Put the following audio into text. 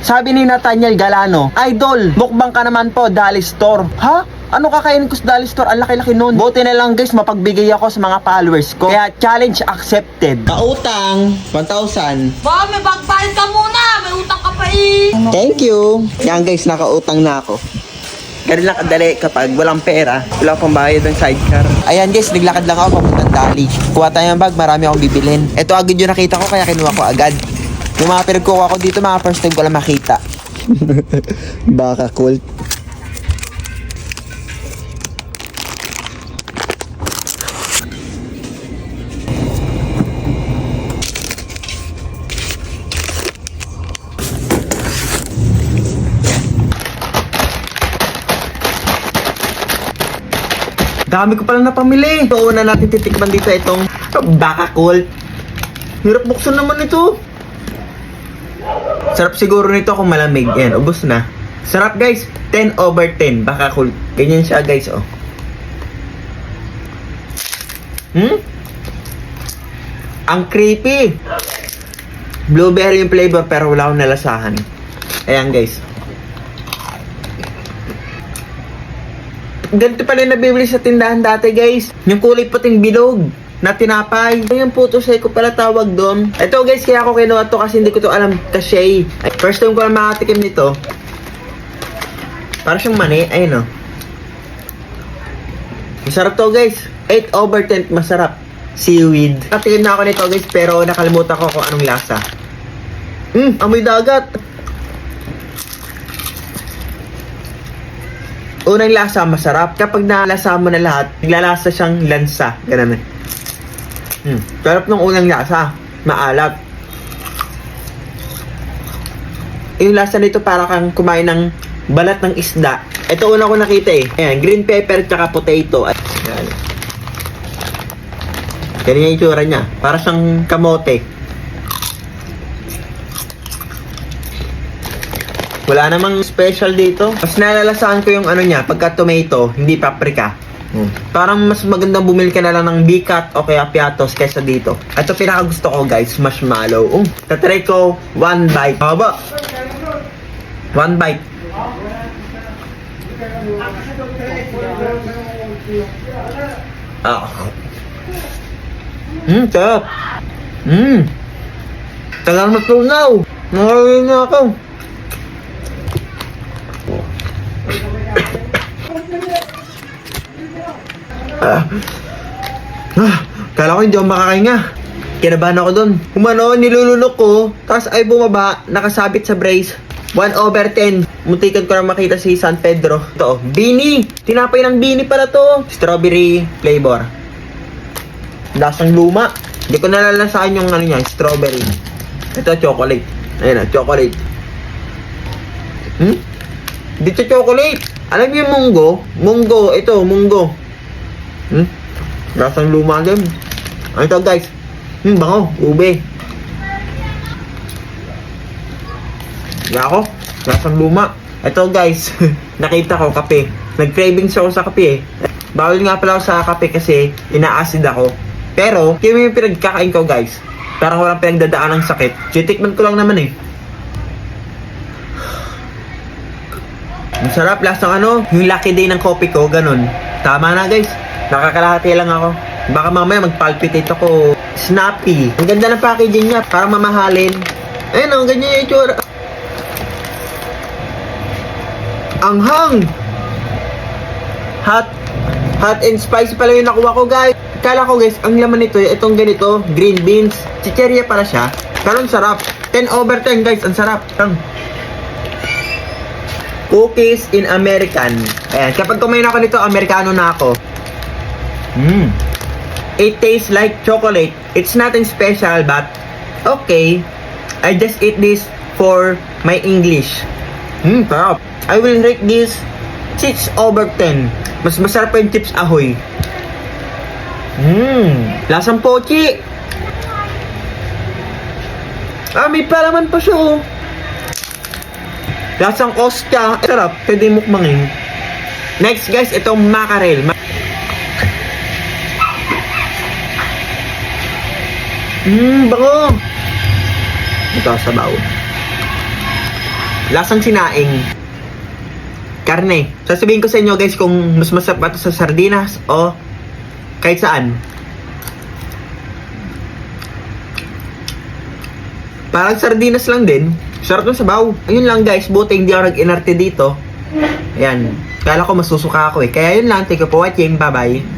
Sabi ni Nathaniel Galano, Idol, mukbang ka naman po, Dali Store. Ha? Ano kakainin ko sa Dali Store? Ang laki-laki nun. Buti na lang guys, mapagbigay ako sa mga followers ko. Kaya challenge accepted. Kautang, 1,000. Ba, may bagbayad ka muna. May utang ka pa eh. Thank you. Yan guys, nakautang na ako. Ganun lang kadali kapag walang pera, wala pang bayad ng sidecar. Ayan guys, naglakad lang ako papuntang Dali. Kuha tayo ng bag, marami akong bibilhin. Ito agad yung nakita ko kaya kinuha ko agad. Yung mga pinagkuha ko dito, mga first time ko lang makita. Baka cool. Dami ko palang napamili. So, una natin titikman dito itong baka cool. Hirap buksan naman ito. Sarap siguro nito kung malamig. Yan, ubos na. Sarap guys. 10 over 10. Baka cool. Ganyan siya guys, oh. Hmm? Ang creepy. Blueberry yung flavor pero wala akong nalasahan. Ayan guys. Ganito pala nabibili sa tindahan dati guys. Yung kulay puting bilog na tinapay. Yung puto say ko pala tawag doon. Ito guys, kaya ako kinuha to kasi hindi ko to alam kasi. First time ko lang makatikim nito. Para siyang mani. Ayun o. Masarap to guys. 8 over 10 masarap. Seaweed. Nakatikim na ako nito guys pero nakalimutan ko kung anong lasa. Hmm, amoy dagat. Unang lasa, masarap. Kapag nalasa mo na lahat, naglalasa siyang lansa. Ganun eh. Hmm. Sarap ng unang lasa. Maalat. Yung lasa nito para kang kumain ng balat ng isda. Ito una ko nakita eh. Ayan, green pepper tsaka potato. Ayan. Ganyan yung itsura niya. Para siyang kamote. Wala namang special dito. Mas nalalasahan ko yung ano niya, pagka tomato, hindi paprika. Hmm. Parang mas magandang bumili ka na lang ng bikat o kaya piatos kaysa dito. Ito pinaka gusto ko guys, marshmallow. Um, tatry ko one bite. Haba. One bite. Ah. Hmm, sarap. Hmm. Tagal matunaw. Nakawin na ako. Ah. Ah, kala ko hindi ako makakahinga. Kinabahan ako doon. Humano, nilulunok ko. Tapos ay bumaba, nakasabit sa brace. 1 over 10. Muntikan ko na makita si San Pedro. Ito, oh, Bini. Tinapay ng Bini pala to. Strawberry flavor. Lasang luma. Hindi ko nalalasahan yung ano niya, strawberry. Ito, chocolate. Ayun na, chocolate. Hmm? Dito chocolate. Alam niyo yung munggo? Munggo, ito, munggo. Hmm? Lasang luma din. Ano ito guys? Hmm, bango. Ube. Nga ako. Lasang luma. Ito guys, nakita ko kape. Nag-cravings ako sa kape eh. Bawal nga pala ako sa kape kasi ina-acid ako. Pero, yung yung pinagkakain ko guys, parang walang pinagdadaan ng sakit. Titikman ko lang naman eh. Ang sarap, lasang ano, yung lucky day ng coffee ko, ganun. Tama na guys, nakakalahati lang ako. Baka mamaya magpalpitate ako. Snappy. Ang ganda ng packaging niya, parang mamahalin. Ayun oh, ganyan yung itsura. Ang hang! Hot, hot and spicy pala yung nakuha ko guys. Kala ko guys, ang laman nito, itong ganito, green beans. Chicheria pala siya. Pero ang sarap. 10 over 10 guys, ang sarap. Ang Cookies in American. Ayan, kapag kumain ako nito, Amerikano na ako. Mmm. It tastes like chocolate. It's nothing special, but okay. I just eat this for my English. Hmm, sarap. I will rate this 6 over 10. Mas masarap pa yung chips ahoy. Mmm, lasang pochi. Ah, may palaman pa siya oh. Lasang ostya. Sarap. Pwede mukbangin. Next guys, itong mackerel. Mmm, bango. Ito sa baon. Lasang sinaing. Karne. Sasabihin ko sa inyo guys kung mas masarap ba sa sardinas o kahit saan. Parang sardinas lang din. Sarap ng sabaw. Ayun lang guys, buti hindi ako nag-inarte dito. Ayan. Kala ko masusuka ako eh. Kaya yun lang. Thank you for watching. Bye-bye.